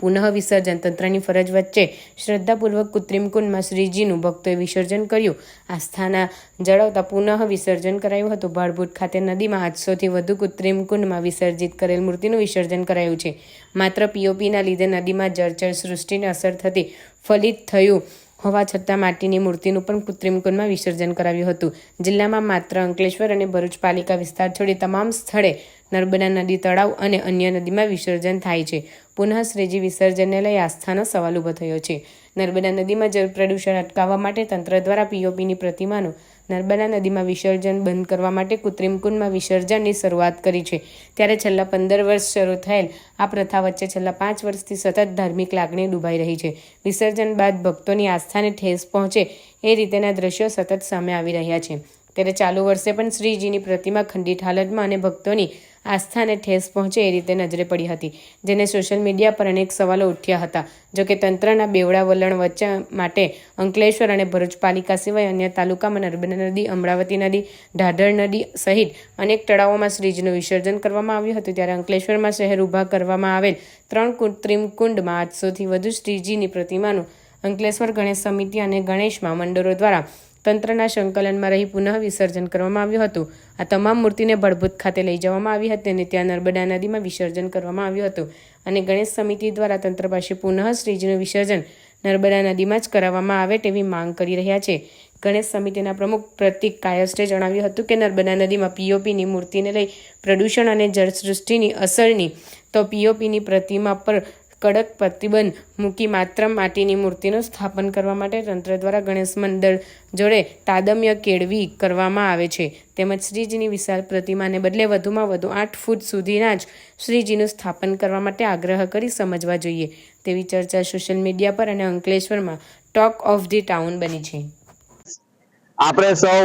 પુનઃ વિસર્જન તંત્રની ફરજ વચ્ચે શ્રદ્ધાપૂર્વક કૃત્રિમ કુંડમાં શ્રીજીનું ભક્તોએ વિસર્જન કર્યું. આસ્થાના જળવતા પુનઃ વિસર્જન કરાયું હતું. ભાડભૂત ખાતે નદીમાં આઠસોથી વધુ કૃત્રિમ કુંડમાં વિસર્જિત કરેલ મૂર્તિનું વિસર્જન કરાયું છે. માત્ર પીઓપીના લીધે નદીમાં જળચર સૃષ્ટિને અસર થતી ફલિત થયું. હોવા છતાં માટીની મૂર્તિનું પણ કૃત્રિમ કુંડમાં વિસર્જન કરાવ્યું હતું. જિલ્લામાં માત્ર અંકલેશ્વર અને ભરૂચ પાલિકા વિસ્તાર છોડી તમામ સ્થળે નર્મદા નદી તળાવ અને અન્ય નદીમાં વિસર્જન થાય છે. પુનઃ શ્રીજી વિસર્જનને લઈ આસ્થાનો સવાલ ઊભો થયો છે. નર્મદા નદીમાં જળ પ્રદૂષણ અટકાવવા માટે તંત્ર દ્વારા પીઓપીની પ્રતિમાનું નર્મદા નદીમાં વિસર્જન બંધ કરવા માટે કૃત્રિમ કુંડમાં વિસર્જનની શરૂઆત કરી છે. ત્યારે છેલ્લા પંદર વર્ષ શરૂ થયેલ આ પ્રથા વચ્ચે છેલ્લા પાંચ વર્ષથી સતત ધાર્મિક લાગણી ડૂબાઈ રહી છે. વિસર્જન બાદ ભક્તોની આસ્થાને ઠેસ પહોંચે એ રીતેના દ્રશ્યો સતત સામે આવી રહ્યા છે. ત્યારે ચાલુ વર્ષે પણ શ્રીજીની પ્રતિમા ખંડિત હાલતમાં અને ભક્તોની આસ્થાને ઠેસ પહોંચે એ રીતે નજરે પડી હતી, જેને સોશિયલ મીડિયા પર અનેક સવાલો ઉઠ્યા હતા. જોકે તંત્રના બેવડા વલણ વચ્ચે માટે અંકલેશ્વર અને ભરૂચ પાલિકા સિવાય અન્ય તાલુકામાં નર્મદા નદી, અમરાવતી નદી, ઢાઢર નદી સહિત અનેક તળાવોમાં શ્રીજીનું વિસર્જન કરવામાં આવ્યું હતું. ત્યારે અંકલેશ્વરમાં શહેર ઊભા કરવામાં આવેલ ત્રણ કૃત્રિમ કુંડમાં આઠસોથી વધુ શ્રીજીની પ્રતિમાનું અંકલેશ્વર ગણેશ સમિતિ અને ગણેશમાં મંડળો દ્વારા તંત્રના સંકલનમાં રહી પુનઃ વિસર્જન કરવામાં આવ્યું હતું. આ તમામ મૂર્તિને ભડભૂત ખાતે લઈ જવામાં આવી હતી અને ત્યાં નર્મદા નદીમાં વિસર્જન કરવામાં આવ્યું હતું. અને ગણેશ સમિતિ દ્વારા તંત્ર પાસે પુનઃ શ્રીજીનું વિસર્જન નર્મદા નદીમાં જ કરાવવામાં આવે તેવી માંગ કરી રહ્યા છે. ગણેશ સમિતિના પ્રમુખ પ્રતિક કાયસ્ટે જણાવ્યું હતું કે નર્મદા નદીમાં પીઓપીની મૂર્તિને લઈ પ્રદૂષણ અને જળસૃષ્ટિની અસરની, તો પીઓપીની પ્રતિમા પર કડક પ્રતિબંધ મૂકી માત્ર માટીની મૂર્તિનું સ્થાપન કરવા માટે તંત્ર દ્વારા ગણેશ મંડળ જોડે તાદમ્ય કેળવી કરવામાં આવે છે. તેમજ શ્રીજીની વિશાળ પ્રતિમાને બદલે વધુમાં વધુ આઠ ફૂટ સુધીના જ શ્રીજીનું સ્થાપન કરવા માટે આગ્રહ કરી સમજવા જોઈએ. તેવી ચર્ચા સોશિયલ મીડિયા પર અને અંકલેશ્વરમાં ટોક ઓફ ધી ટાઉન બની છે. આપણે સૌ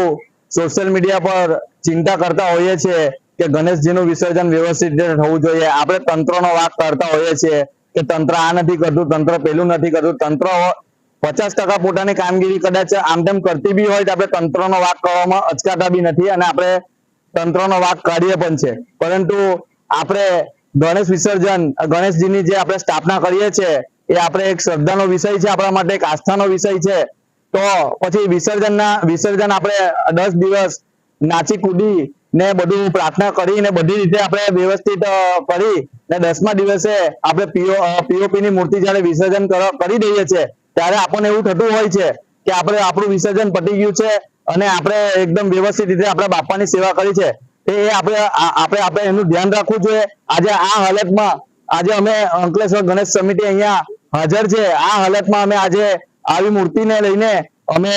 સોશિયલ મીડિયા પર ચિંતા કરતા હોઈએ છીએ કે ગણેશજીનું વિસર્જન વ્યવસ્થિત રીતે થવું જોઈએ. આપણે તંત્રનો વાક કરતા હોઈએ છીએ કે તંત્ર આ નથી કરતું, તંત્ર પેલું નથી કરતું. તંત્ર પચાસ ટકા પોતાની કામગીરી કદાચ આમ તેમ કરતી બી હોય તો આપણે તંત્રનો વાક કરવામાં અચકાતા બી નથી અને આપણે તંત્રનો વાક કાઢીએ પણ છે. પરંતુ આપણે ગણેશ વિસર્જન, ગણેશજીની જે આપણે સ્થાપના કરીએ છીએ, એ આપણે એક શ્રદ્ધાનો વિષય છે, આપણા માટે એક આસ્થાનો વિષય છે. તો પછી વિસર્જનના, વિસર્જન આપણે દસ દિવસ નાચી કૂદી ને બધું પ્રાર્થના કરી ને બધી રીતે આપણે વ્યવસ્થિત કરી ને દસમા દિવસે આપણે પીઓ પીઓપી ની મૂર્તિ જયારે વિસર્જન કરી દઈએ છીએ, ત્યારે આપણને એવું થતું હોય છે કે આપણે આપણું વિસર્જન પતી ગયું છે અને આપણે એકદમ વ્યવસ્થિત રીતે આપણા બાપાની સેવા કરી છે. એ આપણે આપણે આપણે એનું ધ્યાન રાખવું જોઈએ. આજે આ હાલતમાં, આજે અમે અંકલેશ્વર ગણેશ સમિતિ અહીંયા હાજર છે. આ હાલતમાં અમે આજે આવી મૂર્તિને લઈને અમે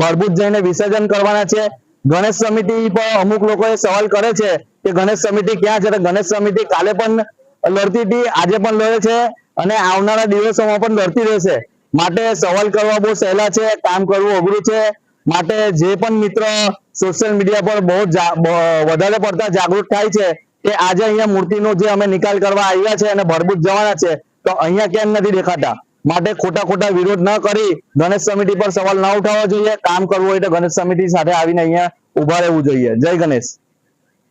ભરભૂત જઈને વિસર્જન કરવાના છે. ગણેશ સમિતિ પર અમુક લોકોએ સવાલ કરે છે કે ગણેશ સમિતિ ક્યાં છે? ગણેશ સમિતિ કાલે પણ લડતી હતી, આજે પણ લડે છે અને આવનારા દિવસોમાં પણ લડતી રહેશે. માટે સવાલ કરવા બહુ સહેલા છે, કામ કરવું અઘરું છે. માટે જે પણ મિત્ર સોશિયલ મીડિયા પર બહુ વધારે પડતા જાગૃત થાય છે કે આજે અહીંયા મૂર્તિનો જે અમે નિકાલ કરવા આવ્યા છે અને ભરભૂત જવાના છે, તો અહીંયા કેમ નથી દેખાતા? માટે ખોટા ખોટા વિરોધ ન કરી ગણેશ સમિતિ પર સવાલ ન ઉઠાવવા જોઈએ. કામ કરવું હોય તો ગણેશ સમિતિ સાથે આવીને અહીંયા ઊભા રહેવું જોઈએ. જય ગણેશ.